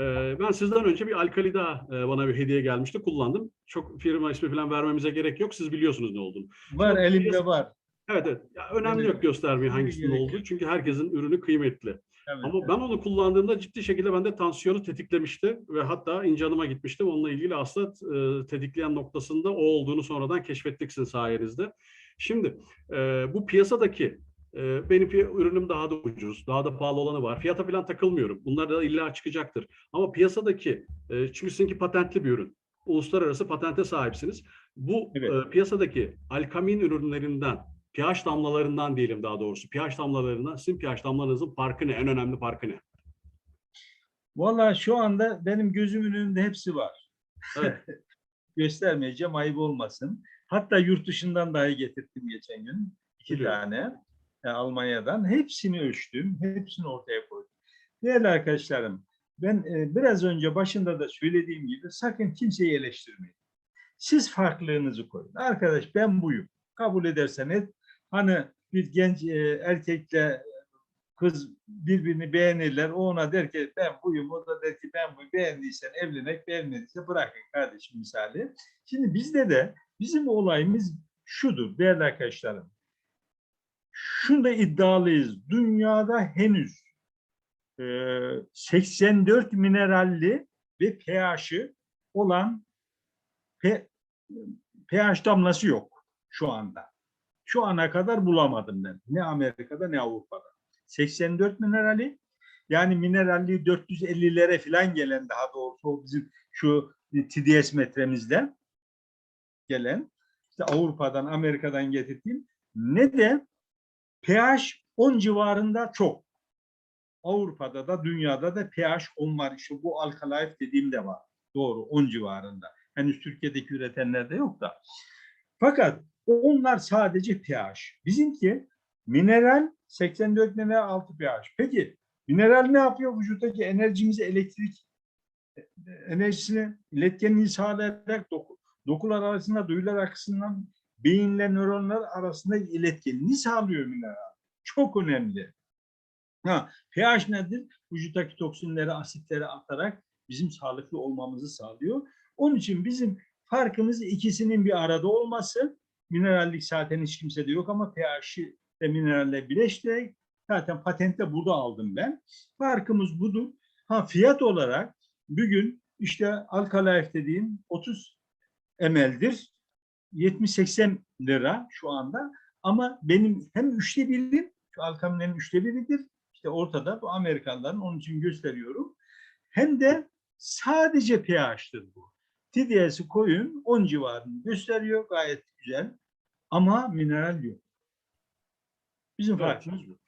Ee, ben sizden önce bir alkali daha e, bana bir hediye gelmişti. Kullandım. Çok firma ismi falan vermemize gerek yok. Siz biliyorsunuz ne olduğunu. Var elimde var. Evet evet. Ya, önemli Evet. yok göstermeye Gerek hangisinin olduğu. Çünkü herkesin ürünü kıymetli. Evet, Ama ben onu kullandığımda ciddi şekilde bende tansiyonu tetiklemişti ve hatta ince hanıma gitmiştim. Onunla ilgili aslında e, tetikleyen noktasında o olduğunu sonradan keşfettik sizin sayenizde. Şimdi e, bu piyasadaki e, benim pi- ürünüm daha da ucuz, daha da pahalı olanı var. Fiyata falan takılmıyorum. Bunlar da illa çıkacaktır. Ama piyasadaki, e, çünkü sizinki patentli bir ürün. Uluslararası patente sahipsiniz. Bu Evet. e, piyasadaki alkamin ürünlerinden pH damlalarından diyelim daha doğrusu. pH damlalarından sizin pH damlanızın farkı ne? En önemli farkı ne? Valla şu anda benim gözümün önünde hepsi var. Evet. Göstermeyeceğim ayıp olmasın. Hatta yurt dışından dahi getirdim geçen gün. iki Biliyorum. tane e, Almanya'dan. Hepsini ölçtüm. Hepsini ortaya koydum. Değerli arkadaşlarım ben e, biraz önce başında da söylediğim gibi sakın kimseyi eleştirmeyin. Siz farklılığınızı koyun. Arkadaş ben buyum. Kabul edersen et. Hani bir genç e, erkekle kız birbirini beğenirler. O ona der ki ben buyum. O da der ki ben buyum. Beğendiysen evlenek, beğenmediyse bırakın kardeşim misali. Şimdi bizde de bizim olayımız şudur değerli arkadaşlarım. Şunda iddialıyız. Dünyada henüz e, 84 mineralli ve pH'i olan pH damlası yok şu anda. Şu ana kadar bulamadım ben. Ne Amerika'da ne Avrupa'da. 84 minerali yani mineralliği 450'lere falan gelen daha doğrusu o bizim şu TDS metremizden gelen işte Avrupa'dan Amerika'dan getirdiğim ne de pH 10 civarında çok. Avrupa'da da dünyada da pH 10 var. İşte bu Alkalife dediğim de var. Doğru 10 civarında. Henüz Türkiye'deki üretenlerde yok da. Fakat onlar sadece pH. Bizimki mineral 84 mineral 6 pH. Peki mineral ne yapıyor? Vücuttaki enerjimizi elektrik e, enerjisini iletkenliği sağlayarak doku, dokular arasında duyular açısından beyinle nöronlar arasında iletkenliği sağlıyor mineral. Çok önemli. Ha, pH nedir? Vücuttaki toksinleri, asitleri atarak bizim sağlıklı olmamızı sağlıyor. Onun için bizim farkımız ikisinin bir arada olması. Minerallik zaten hiç kimsede yok ama pH'i ve mineralle birleştirerek zaten patente burada aldım ben. Farkımız budur. Ha fiyat olarak bugün işte Alkalife dediğim 30 ml'dir. 70-80 lira şu anda. Ama benim hem üçte birim, şu Alkamin'in üçte biridir. İşte ortada bu Amerikalıların onun için gösteriyorum. Hem de sadece pH'tir bu. TDS'i koyun 10 civarını gösteriyor gayet güzel ama mineral yok. Bizim Evet. farkımız bu.